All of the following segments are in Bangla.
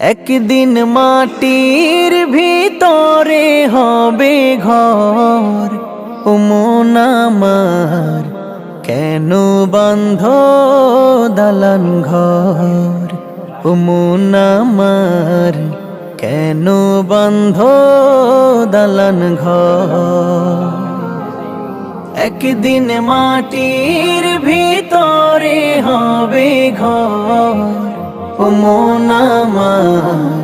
একদিন মাটির ভিতরে হবে ঘর। ও মন আমার কেন বন্ধ দালান ঘর? ও মন আমার কেন বন্ধ দালান ঘর? একদিন মাটির ভিতরে হবে ঘর। ও মন আমার,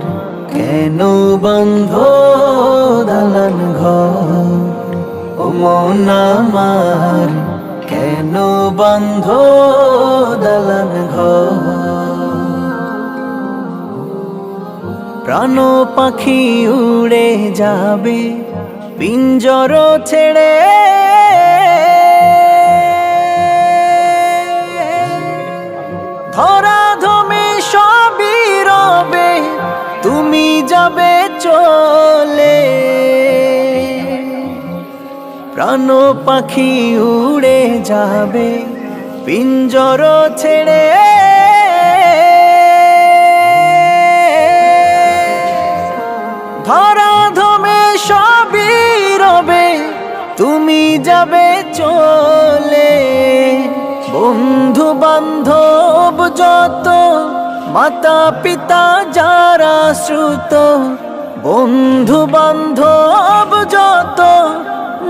কেন বন্ধ দালান ঘর? ও মন আমার, কেন বন্ধ দালান ঘর? প্রাণ পাখি উড়ে যাবে, পিঞ্জর ছেড়ে। ধরা যাবে চলে। প্রাণ পাখি উড়ে যাবে, পিঞ্জর ছেড়ে। ধরা ধমে সবই রবে, তুমি যাবে চলে। বন্ধু বান্ধব যত মাতা পিতা যারা শ্রুত বন্ধু বান্ধব যত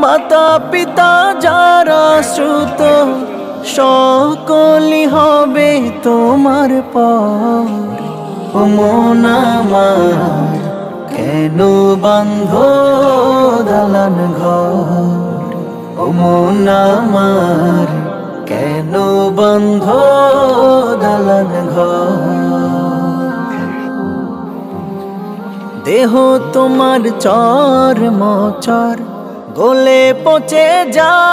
মাতা পিতা যারা শ্রুত, সকলই হবে তোমার পর। ও মন আমার, কেন বন্ধ দালান ঘর? ও মন আমার, কেন বন্ধ দালান ঘর? দেহ তোমার চর মচর গলে পচে যা